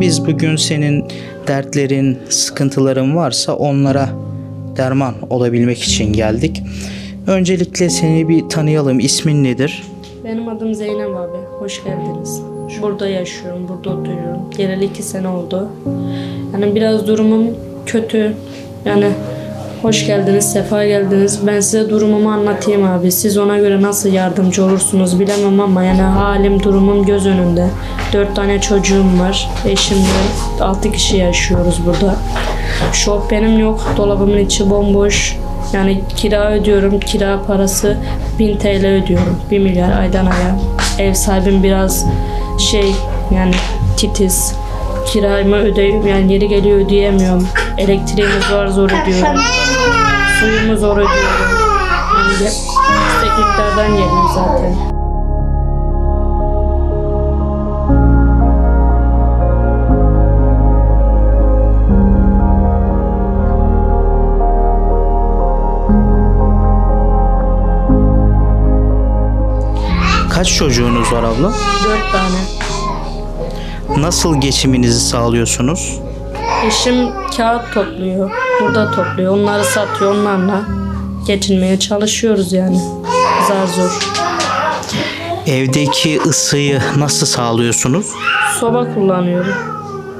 Biz bugün senin dertlerin, sıkıntıların varsa onlara derman olabilmek için geldik. Öncelikle seni bir tanıyalım. İsmin nedir? Benim adım Zeynep abi. Hoş geldiniz. Burada yaşıyorum, burada oturuyorum. Geleli iki sene oldu. Yani biraz durumum kötü. Yani hoş geldiniz, sefa geldiniz. Ben size durumumu anlatayım abi. Siz ona göre nasıl yardımcı olursunuz bilemem ama yani halim, durumum göz önünde. Dört tane çocuğum var. Eşimle altı kişi yaşıyoruz burada. Şok benim yok. Dolabımın içi bomboş. Yani kira ödüyorum. Kira parası 1000 TL ödüyorum. 1 milyar aydan aya. Ev sahibim biraz şey yani titiz. Kiramı ödeyim yani yeri geliyor ödeyemiyorum. Elektriğimiz var zor ödüyorum. Suyumu zor ödüyorum. Yani miktardan geliyor zaten. Kaç çocuğunuz var abla? Dört tane. Nasıl geçiminizi sağlıyorsunuz? Eşim kağıt topluyor. Burada topluyor. Onları satıyor. Onlarla geçinmeye çalışıyoruz yani. Zar zor. Evdeki ısıyı nasıl sağlıyorsunuz? Soba kullanıyorum.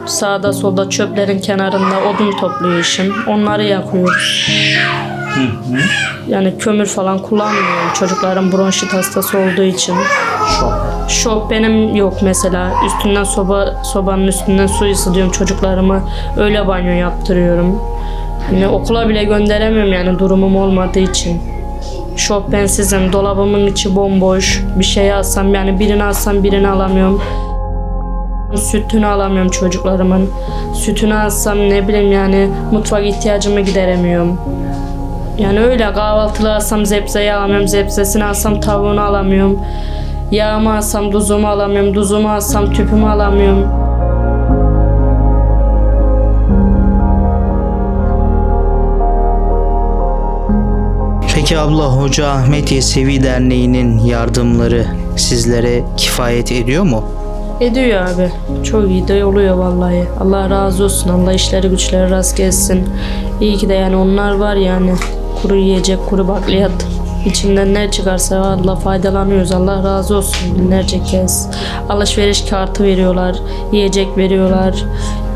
Sağda solda çöplerin kenarında odun topluyor eşim. Onları yakıyoruz. Yani kömür falan kullanmıyorum. Çocukların bronşit hastası olduğu için. Şok benim yok mesela. Üstünden soba sobanın üstünden su ısıtıyorum çocuklarıma. Öyle banyo yaptırıyorum. Yani okula bile gönderemiyorum yani durumum olmadığı için. Şok bensizim. Dolabımın içi bomboş. Bir şey alsam yani birini alsam birini alamıyorum. Sütünü alamıyorum çocuklarımın. Sütünü alsam ne bileyim yani mutfak ihtiyacımı gideremiyorum. Yani öyle kahvaltılı alsam zebzeyi alamıyorum. Zebzesini alsam tavuğunu alamıyorum. Yağımı alsam tuzumu alamıyorum. Tuzumu alsam tüpümü alamıyorum. Peki abla Hoca Ahmet Yesevi Derneği'nin yardımları sizlere kifayet ediyor mu? Ediyor abi. Çok iyi de oluyor vallahi. Allah razı olsun. Allah işleri güçleri rast gelsin. İyi ki de yani onlar var yani. Kuru yiyecek, kuru bakliyat. İçinden ne çıkarsa Allah faydalanıyoruz. Allah razı olsun binlerce kez. Alışveriş kartı veriyorlar. Yiyecek veriyorlar.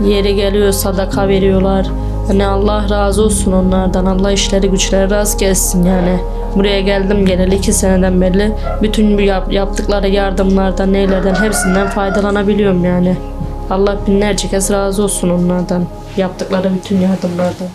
Yeri geliyor sadaka veriyorlar. Hani Allah razı olsun onlardan. Allah işleri güçleri rast gelsin yani. Buraya geldim geleli iki seneden beri. Bütün bu yap- yaptıkları yardımlardan, neylerden hepsinden faydalanabiliyorum yani. Allah binlerce kez razı olsun onlardan. Yaptıkları bütün yardımlardan.